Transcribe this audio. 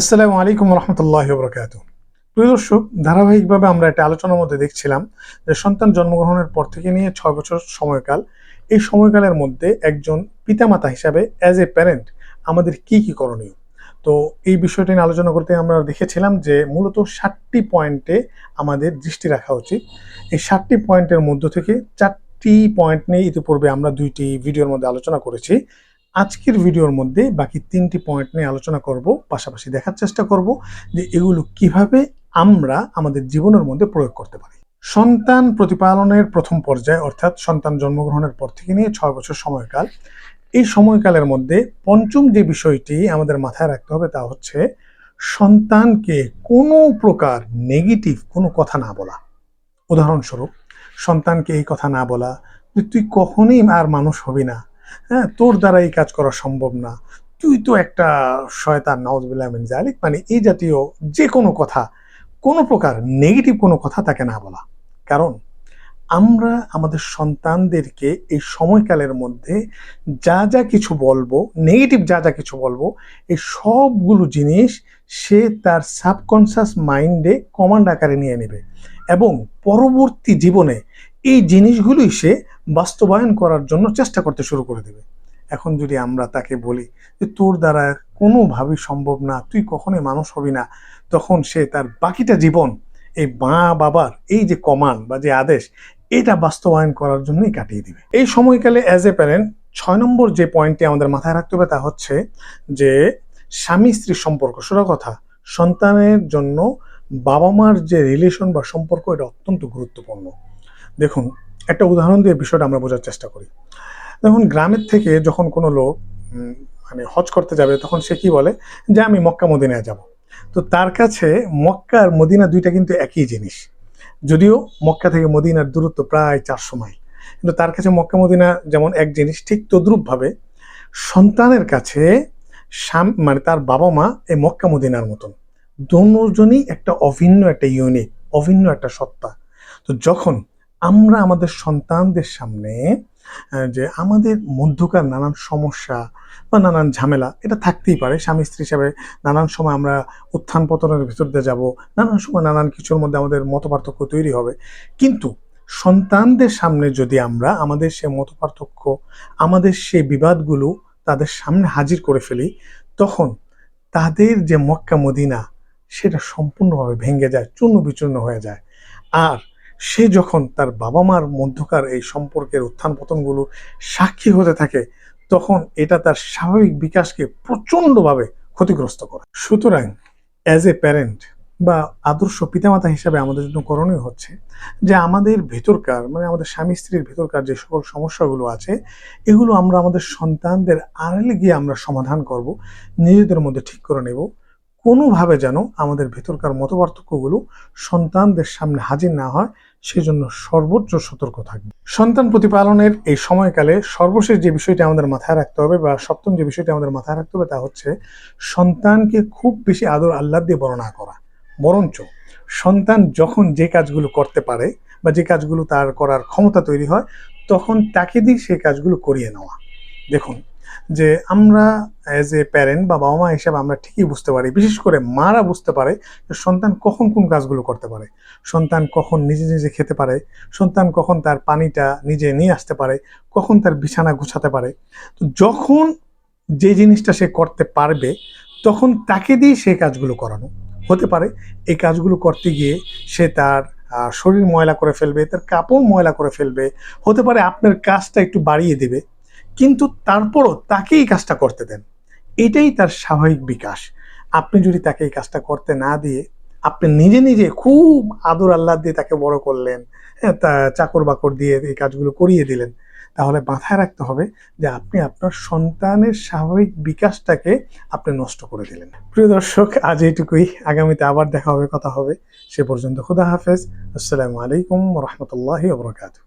আসসালামু আলাইকুম রহমতুল্লাহ বরকাত প্রিয় দর্শক, ধারাবাহিকভাবে আমরা একটা আলোচনার মধ্যে দেখছিলাম যে সন্তান জন্মগ্রহণের পর থেকে নিয়ে ছয় বছর সময়কাল। এই সময়কালের মধ্যে একজন পিতামাতা হিসাবে অ্যাজ এ প্যারেন্ট আমাদের কি কি করণীয়? তো এই বিষয়টি নিয়ে আলোচনা করতে আমরা দেখেছিলাম যে মূলত ষাটটি পয়েন্টে আমাদের দৃষ্টি রাখা উচিত। এই ষাটটি পয়েন্টের মধ্য থেকে চারটি পয়েন্ট নিয়ে ইতিপূর্বে আমরা দুইটি ভিডিওর মধ্যে আলোচনা করেছি। আজকের ভিডিওর মধ্যে বাকি তিনটি পয়েন্ট নিয়ে আলোচনা করব, পাশাপাশি দেখার চেষ্টা করব যে এগুলো কীভাবে আমরা আমাদের জীবনের মধ্যে প্রয়োগ করতে পারি। সন্তান প্রতিপালনের প্রথম পর্যায়ে, অর্থাৎ সন্তান জন্মগ্রহণের পর থেকে নিয়ে ছয় বছর সময়কাল, এই সময়কালের মধ্যে পঞ্চম যে বিষয়টি আমাদের মাথায় রাখতে হবে তা হচ্ছে সন্তানকে কোনো প্রকার নেগেটিভ কোনো কথা না বলা। উদাহরণস্বরূপ, সন্তানকে এই কথা না বলা যে তুই কখনই আর মানুষ হবি না। হ্যাঁ তোর দ্বারা এই কাজ করা সম্ভব না। তুই তো একটা শয়তান নওয়াজবিল্লাহমিন জালিক মানে এই জাতীয় যে কোনো কথা, কোনো প্রকার নেগেটিভ কোনো কথা তাকে না বলা। কারণ আমরা আমাদের সন্তানদেরকে এই সময়কালের মধ্যে যা যা কিছু বলব নেগেটিভ যা যা কিছু বলব, এই সবগুলো জিনিস সে তার সাবকনসিয়াস মাইন্ডে কমান্ড আকারে নিয়ে নেবে। এবং পরবর্তী জীবনে এই জিনিসগুলোই সে বাস্তবায়ন করার জন্য চেষ্টা করতে শুরু করে দেবে। এখন যদি আমরা তাকে বলি যে, তোর দ্বারা কোনোভাবেই সম্ভব না, তুই কখনোই মানুষ হবি না। তখন সে তার বাকিটা জীবন, এই মা বাবার এই যে কমান্ড বা যে আদেশ, এটা বাস্তবায়ন করার জন্যই কাটিয়ে দিবে। এই সময়কালে অ্যাজ এ প্যারেন্ট ছয় নম্বর যে পয়েন্টটি আমাদের মাথায় রাখতে হবে তা হচ্ছে যে, স্বামী স্ত্রীর সম্পর্ক। সোজা কথা, সন্তানের জন্য বাবা মার যে রিলেশন বা সম্পর্ক, এটা অত্যন্ত গুরুত্বপূর্ণ। দেখুন, একটা উদাহরণ দিয়ে বিষয়টা আমরা বোঝার চেষ্টা করি। দেখুন, গ্রামের থেকে যখন কোনো লোক মানে হজ করতে যাবে, তখন সে কি বলে? যে আমি মক্কা মদিনায় যাব। তো তার কাছে মক্কা আর মদিনা দুইটা কিন্তু একই জিনিস। যদিও মক্কা থেকে মদিনার দূরত্ব প্রায় চারশো মাইল। কিন্তু তার কাছে মক্কা মদিনা যেমন এক জিনিস, ঠিক তদ্রূপভাবে সন্তানের কাছে মানে তার বাবা মা এই মক্কা মদিনার মতন। দুজনই একটা অভিন্ন একটা ইউনিট অভিন্ন একটা সত্তা। তো যখন আমরা আমাদের সন্তানদের সামনে যে আমাদের মধ্যকার নানান সমস্যা বা নানান ঝামেলা, এটা থাকতেই পারে। স্বামী, স্ত্রী হিসাবে নানান সময় আমরা উত্থান পতনের ভিতর দিয়ে যাব, নানান সময় নানান কিছুর মধ্যে আমাদের মত পার্থক্য তৈরি হবে। কিন্তু সন্তানদের সামনে যদি আমরা আমাদের সে মত পার্থক্য আমাদের সেই বিবাদগুলো তাদের সামনে হাজির করে ফেলি, তখন তাদের যে মক্কা মদিনা সেটা সম্পূর্ণভাবে ভেঙে যায় চূর্ণ বিচূর্ণ হয়ে যায়। আর সে যখন তার বাবা মার মধ্যকার এই সম্পর্কের উত্থান পতনগুলো সাক্ষী হতে থাকে, তখন এটা তার স্বাভাবিক বিকাশকে প্রচণ্ডভাবে ক্ষতিগ্রস্ত করে। সুতরাং অ্যাজ এ প্যারেন্ট বা আদর্শ পিতামাতা হিসাবে আমাদের জন্য করণীয় হচ্ছে যে আমাদের ভেতরকার মানে আমাদের স্বামী স্ত্রীর ভেতরকার যে সকল সমস্যাগুলো আছে, এগুলো আমরা আমাদের সন্তানদের আড়ালে গিয়ে আমরা সমাধান করব, নিজেদের মধ্যে ঠিক করে নেব কোনোভাবে যেন আমাদের ভেতরকার মতপার্থক্যগুলো সন্তানদের সামনে হাজির না হয়, সেজন্য সর্বোচ্চ সতর্ক থাকবে। সন্তান প্রতিপালনের এই সময়কালে সর্বশেষ যে বিষয়টি আমাদের মাথায় রাখতে হবে বা সপ্তম যে বিষয়টি আমাদের মাথায় রাখতে হবে তা হচ্ছে সন্তানকে খুব বেশি আদর আহ্লাদ দিয়ে বর্ণনা করা। বরঞ্চ সন্তান যখন যে কাজগুলো করতে পারে বা যে কাজগুলো তার করার ক্ষমতা তৈরি হয়, তখন তাকে দিয়ে সেই কাজগুলো করিয়ে নেওয়া। দেখুন যে আমরা অ্যাজ এ প্যারেন্ট বা বাবা মা হিসাবে আমরা ঠিকই বুঝতে পারি, বিশেষ করে মারা বুঝতে পারে যে সন্তান কখন কোন কাজগুলো করতে পারে। সন্তান কখন নিজে নিজে খেতে পারে, সন্তান কখন তার পানিটা নিজে নিয়ে আসতে পারে, কখন তার বিছানা গুছাতে পারে। তো যখন যে জিনিসটা সে করতে পারবে, তখন তাকে দিয়ে সেই কাজগুলো করানো। হতে পারে এই কাজগুলো করতে গিয়ে সে তার শরীর ময়লা করে ফেলবে, তার কাপড় ময়লা করে ফেলবে। হতে পারে আপনার কাজটা একটু বাড়িয়ে দেবে। কিন্তু তারপরও তাকে এই কাজটা করতে দেন। এটাই তার স্বাভাবিক বিকাশ। আপনি যদি তাকে এই কাজটা করতে না দিয়ে আপনি নিজে নিজে খুব আদর আল্লাহ দিয়ে তাকে বড় করলেন হ্যাঁ তা চাকর বাকর দিয়ে এই কাজগুলো করিয়ে দিলেন, তাহলে মাথায় রাখতে হবে যে আপনি আপনার সন্তানের স্বাভাবিক বিকাশটাকে আপনি নষ্ট করে দিলেন। প্রিয় দর্শক, আজ এইটুকুই। আগামীতে আবার দেখা হবে, কথা হবে। সে পর্যন্ত খুদা হাফেজ। আসসালামু আলাইকুম রহমতুল্লাহি ওবরাকাতু